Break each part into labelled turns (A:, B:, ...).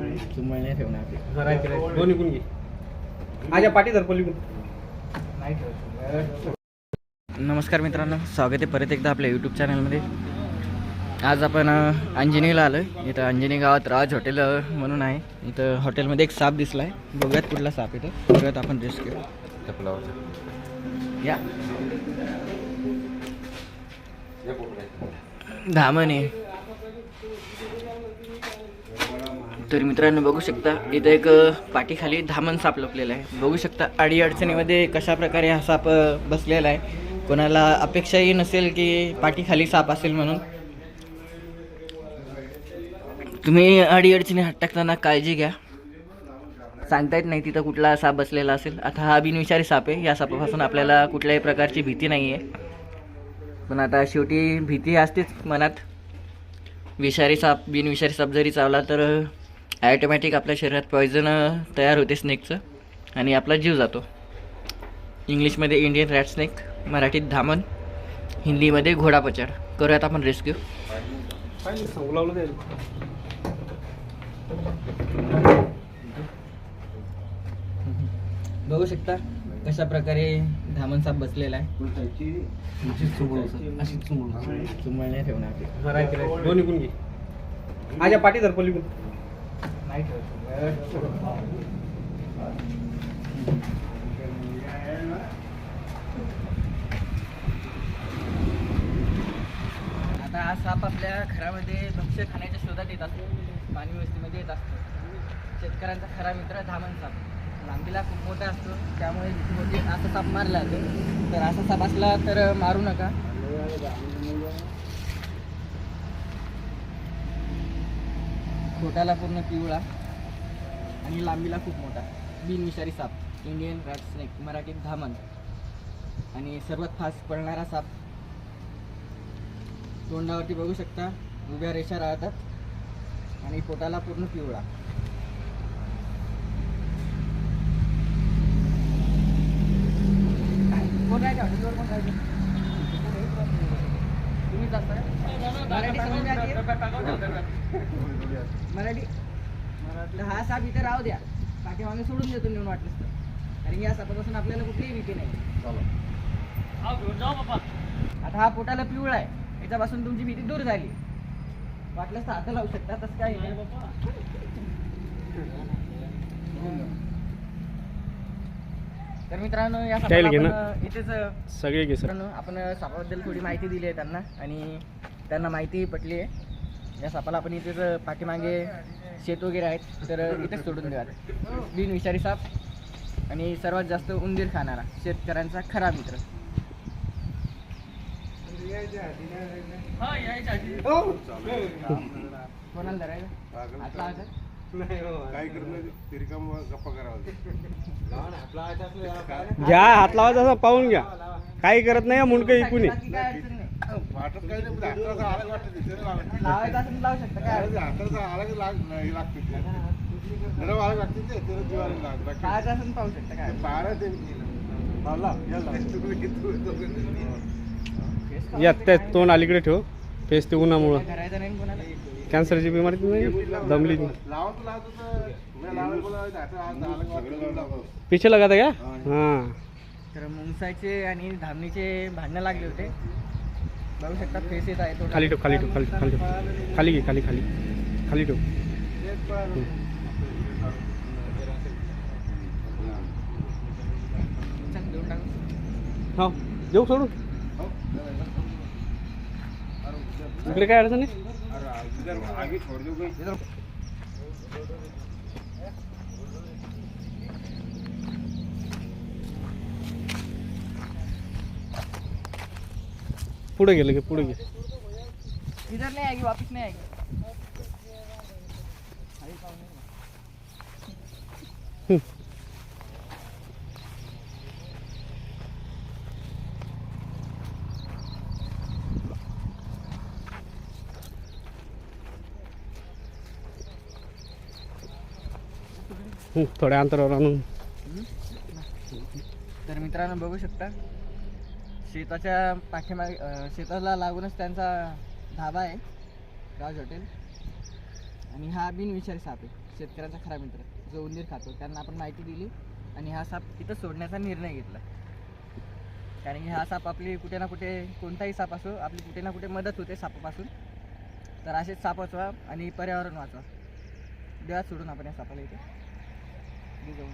A: नाही ठेवणार
B: घे माझ्या पाठी धर पलीकडून
A: नमस्कार मित्रांनो स्वागत आहे परत एकदा आपल्या यूट्यूब चॅनलमध्ये आज आपण अंजनीला आलो इथं अंजनी गावात राज हॉटेल म्हणून आहे. इथं हॉटेलमध्ये एक साप दिसला आहे बघूयात कुठला साप इथं बघूयात आपण रिस्क या. धामण. आहे तर मित्रांनो बघू शकता इथं एक पाठीखाली धामण साप लपलेला आहे. बघू शकता अडी अडचणीमध्ये कशा प्रकारे हा साप बसलेला आहे. कोणाला अपेक्षाही नसेल की पाठीखाली साप असेल म्हणून. तुम्ही अडी अडचणी हात टाकताना काळजी घ्या. सांगता येत नाही तिथं कुठला साप बसलेला असेल. आता हा बिनविषारी साप आहे. या सापापासून आपल्याला कुठल्याही प्रकारची भीती नाही आहे पण आता शेवटी भीती असतेच मनात. विषारी साप बिनविषारी साप जरी चावला तर ॲटोमॅटिक आपल्या शरीरात पॉयझन तयार होते स्नेकचं आणि आपला जीव जातो. इंग्लिशमध्ये इंडियन रॅट स्नेक मराठीत धामण हिंदीमध्ये घोडापचाड करूयात आपण रेस्क्यू बघू शकता कशा प्रकारे धामण साप बसलेला आहे.
B: दोन्ही पाठी धर पलीकडून.
A: आता हा साप आपल्या घरामध्ये भक्ष्य खाण्याच्या शोधात येत असतो. पाणी व्यवस्थेमध्ये येत असतो. शेतकऱ्यांचा खरा मित्र धामण साप. लांबीला खूप मोठा असतो. त्यामुळे मोठी असा साप मारला जातो. तर असा साप असला तर मारू नका. खोटाला पूर्ण पिवळा आणि लांबीला खूप मोठा बिनविषारी साप इंडियन रॅट स्नेक मराठीत धामण आणि सर्वात फास्ट पळणारा साप तोंडावरती बघू शकता उभ्या रेषा राहतात आणि पोटाला पूर्ण पिवळा कोण राहायचं हॉटेलवर कोण राहायचं तुम्हीच असता मराठी? मराठी हा साप इथे राहू द्या. पाठीमागे सोडून देतो नेऊन वाटलं तर. कारण की या सापापासून आपल्याला कुठलीही भीती नाही. आता हा पोटाला पिवळा आहे. याच्यापासून तुमची भीती दूर झाली. वाटलंच तर हात लावू शकता तसं काही नाही तर मित्रांनो या
B: घे
A: सापाला
B: ना.
A: आपण, अं, इथेच
B: सगळे घे सर
A: मित्रांनो आपण सापाबद्दल थोडी माहिती दिली आहे त्यांना. आणि त्यांना माहिती पटली आहे. या सापाला आपण इथेच पाठीमागे शेत वगैरे आहेत तर इथेच सोडून द्या बिनविषारी साप आणि सर्वात जास्त उंदीर खाणारा शेतकऱ्यांचा खरा मित्र. कोणाला
C: तिरकाम गप्पा करावा?
B: घ्या. हात लावायचा असं पाहून घ्या. काही करत नाही मुंडकं इकून.
C: वाटत काही नाही आला की वाटतं लावायचं.
A: असेल लावू शकता काय
C: आला की लागते लागते ते
A: पाहू शकता काय?
C: ते.
B: या त्या तोंड अलीकडे ठेव. फेस ते उन्हामुळं. कॅन्सरची बिमारी नाही. दमली
C: की.
B: पिछे लगाता क्या हां.
A: तर मुंगसाचे आणि धामणीचे भांडणं लागले होते. बघू शकता आहे.
B: खाली ठेव खाली ठेव खाली खाली ठेव. खाली घे खाली खाली. खाली ठेव. हो देऊ सोडून. इकडे काय अडचण आहे? पुढे गेलं की पुढे घे
A: इधर नहीं आएगी वापस नहीं आएगी.
B: हम्म, थोड्या अंतरावर आणून.
A: तर मित्रांनो बघू शकता. शेताच्या पाठीमागे अं, शेताला लागूनच त्यांचा धाबा आहे राज हॉटेल. आणि हा बिनविषारी साप आहे शेतकऱ्यांचा खरा मित्र जो उंदीर खातो. त्यांना आपण माहिती दिली आणि हा साप इथं सोडण्याचा निर्णय घेतला. कारण की हा साप आपली कुठे ना कुठे कोणताही साप असो आपली कुठे ना कुठे मदत होते सापापासून. तर असेच साप वाचवा आणि पर्यावरण वाचवा. देवात सोडून आपण या सापाला इथे. जाऊ.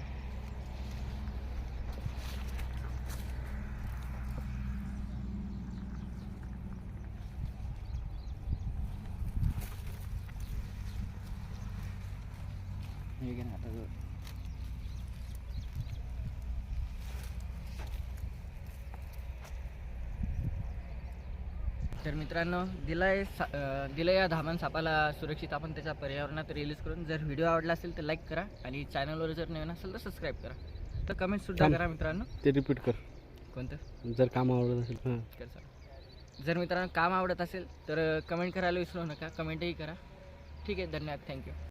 A: हे घे ना आता जवळ. तर मित्रांनो दिलाय सा- दिलं या धामण सापाला सुरक्षित आपण त्याच्या पर्यावरणात रिलीज करून. जर व्हिडिओ आवडला असेल तर लाईक करा आणि चॅनलवर जर नवीन असेल तर सबस्क्राईब करा. तर कमेंट सुद्धा. करा मित्रांनो.
B: ते रिपीट कर.
A: कोणतं?
B: जर काम आवडत असेल हां.
A: कर सर जर मित्रांनो काम आवडत असेल तर कमेंट करायला विसरू नका. कमेंटही करा. ठीक आहे धन्यवाद. थँक्यू